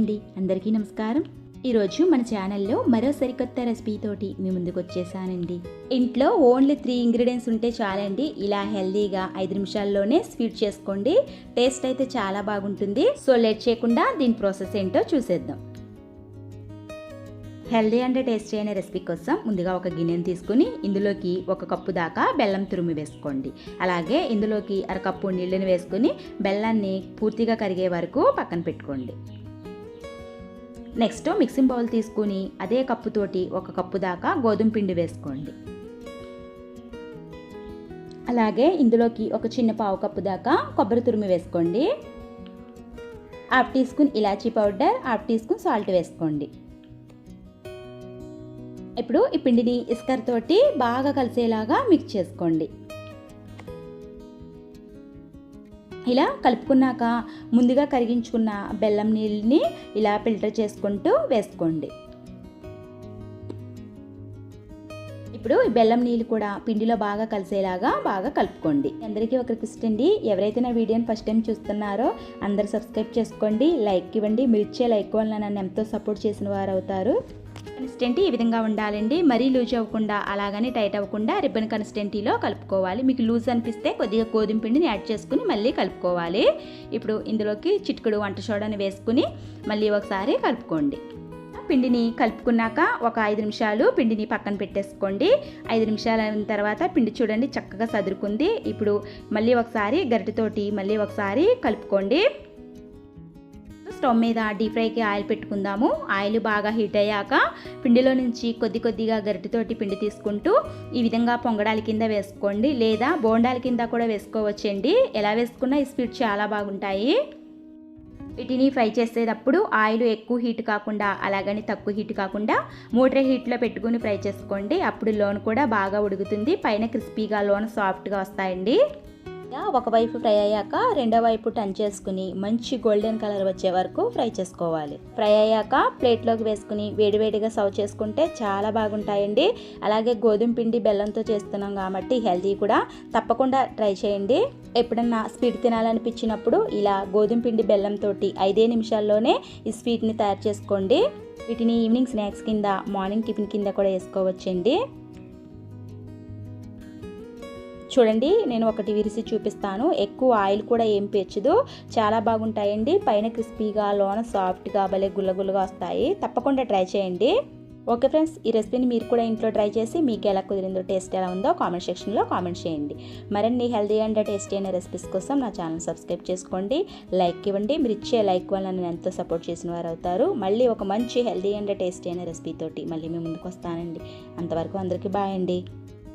అండి. అందరికీ నమస్కారం. ఈరోజు మన ఛానల్లో మరో సరికొత్త రెసిపీ తోటి మీ ముందుకు వచ్చేసానండి. ఇంట్లో ఓన్లీ త్రీ ఇంగ్రీడియంట్స్ ఉంటే చాలండి. ఇలా హెల్దీగా ఐదు నిమిషాల్లోనే స్వీట్ చేసుకోండి. టేస్ట్ అయితే చాలా బాగుంటుంది. సో లేట్ చేయకుండా దీని ప్రాసెస్ ఏంటో చూసేద్దాం. హెల్దీ అండ్ టేస్టీ అయిన రెసిపీ కోసం ముందుగా ఒక గిన్నెను తీసుకుని ఇందులోకి ఒక కప్పు దాకా బెల్లం తురుమి వేసుకోండి. అలాగే ఇందులోకి అరకప్పు నీళ్ళని వేసుకుని బెల్లాన్ని పూర్తిగా కరిగే వరకు పక్కన పెట్టుకోండి. నెక్స్ట్ మిక్సింగ్ బౌల్ తీసుకుని అదే కప్పుతోటి ఒక కప్పు దాకా గోధుమ పిండి వేసుకోండి. అలాగే ఇందులోకి ఒక చిన్న పావు కప్పు దాకా కొబ్బరి తురుము వేసుకోండి. హాఫ్ టీ స్పూన్ ఇలాచీ powder half teaspoon salt వేసుకోండి. ఇప్పుడు ఈ పిండిని ఇస్కర్తోటి బాగా కలిసేలాగా మిక్స్ చేసుకోండి. ఇలా కలుపుకున్నాక ముందుగా కరిగించుకున్న బెల్లం నీళ్ళని ఇలా ఫిల్టర్ చేసుకుంటూ వేసుకోండి. ఇప్పుడు ఈ బెల్లం నీళ్ళు కూడా పిండిలో బాగా కలిసేలాగా బాగా కలుపుకోండి. అందరికీ ఒక రిక్వెస్ట్ అండి. ఎవరైతే నా వీడియోని ఫస్ట్ టైం చూస్తున్నారో అందరు సబ్స్క్రైబ్ చేసుకోండి లైక్ ఇవ్వండి. మీరు ఇచ్చే లైక్ వల్ల నన్ను ఎంతో సపోర్ట్ చేసిన వారు అవుతారు. కన్సిస్టెంటీ ఈ విధంగా ఉండాలండి. మరీ లూజ్ అవ్వకుండా అలాగని టైట్ అవ్వకుండా రిబ్బన్ కన్సిస్టెంటీలో కలుపుకోవాలి. మీకు లూజ్ అనిపిస్తే కొద్దిగా గోధుమ పిండిని యాడ్ చేసుకుని మళ్ళీ కలుపుకోవాలి. ఇప్పుడు ఇందులోకి చిటికెడు వంట సోడాని వేసుకుని మళ్ళీ ఒకసారి కలుపుకోండి. పిండిని కలుపుకున్నాక ఒక ఐదు నిమిషాలు పిండిని పక్కన పెట్టేసుకోండి. ఐదు నిమిషాలు అయిన తర్వాత పిండి చూడండి చక్కగా సదురుకుంది. ఇప్పుడు మళ్ళీ ఒకసారి గరిటెతోటి మళ్ళీ ఒకసారి కలుపుకోండి. స్టవ్ మీద డీప్ ఫ్రైకి ఆయిల్ పెట్టుకుందాము. ఆయిల్ బాగా హీట్ అయ్యాక పిండిలో నుంచి కొద్ది కొద్దిగా గరిటెతోటి పిండి తీసుకుంటూ ఈ విధంగా పొంగడాల కింద వేసుకోండి. లేదా బోండాల కింద కూడా వేసుకోవచ్చండి. ఎలా వేసుకున్నా ఈ స్వీట్ చాలా బాగుంటాయి. వీటిని ఫ్రై చేసేటప్పుడు ఆయిల్ ఎక్కువ హీట్ కాకుండా అలాగని తక్కువ హీట్ కాకుండా మోటరే హీట్లో పెట్టుకుని ఫ్రై చేసుకోండి. అప్పుడు లోన్ కూడా బాగా ఉడుకుతుంది. పైన క్రిస్పీగా లోన్ సాఫ్ట్గా వస్తాయండి. ఒకవైపు ఫ్రై అయ్యాక రెండో వైపు టర్న్ చేసుకుని మంచి గోల్డెన్ కలర్ వచ్చే వరకు ఫ్రై చేసుకోవాలి. ఫ్రై అయ్యాక ప్లేట్లోకి వేసుకుని వేడివేడిగా సర్వ్ చేసుకుంటే చాలా బాగుంటాయండి. అలాగే గోధుమ పిండి బెల్లంతో చేస్తున్నాం కాబట్టి హెల్తీ కూడా. తప్పకుండా ట్రై చేయండి. ఎప్పుడన్నా స్వీట్ తినాలనిపించినప్పుడు ఇలా గోధుమ పిండి బెల్లంతో ఐదే నిమిషాల్లోనే ఈ స్వీట్ని తయారు చేసుకోండి. వీటిని ఈవినింగ్ స్నాక్స్ కింద మార్నింగ్ టిఫిన్ కింద కూడా వేసుకోవచ్చండి. చూడండి నేను ఒకటి విరిసి చూపిస్తాను. ఎక్కువ ఆయిల్ కూడా ఏం పెంచదు చాలా బాగుంటాయండి. పైన క్రిస్పీగా లోన సాఫ్ట్గా భలే గుల్లగుల్లగా వస్తాయి. తప్పకుండా ట్రై చేయండి. ఓకే ఫ్రెండ్స్ ఈ రెసిపీని మీరు కూడా ఇంట్లో ట్రై చేసి మీకు ఎలా కుదిరిందో టేస్ట్ ఎలా ఉందో కామెంట్ సెక్షన్లో కామెంట్ చేయండి. మరిన్ని హెల్దీ అండ్ టేస్టీ అయిన రెసిపీస్ కోసం నా ఛానల్ సబ్స్క్రైబ్ చేసుకోండి. లైక్ ఇవ్వండి. మీరు ఇచ్చే లైక్ వల్ల నేను ఎంతో సపోర్ట్ చేసిన వారు అవుతారు. మళ్ళీ ఒక మంచి హెల్దీ అండ్ టేస్టీ అయిన రెసిపీ తోటి మళ్ళీ మేము ముందుకు వస్తానండి. అంతవరకు అందరికీ బాయ్ అండి.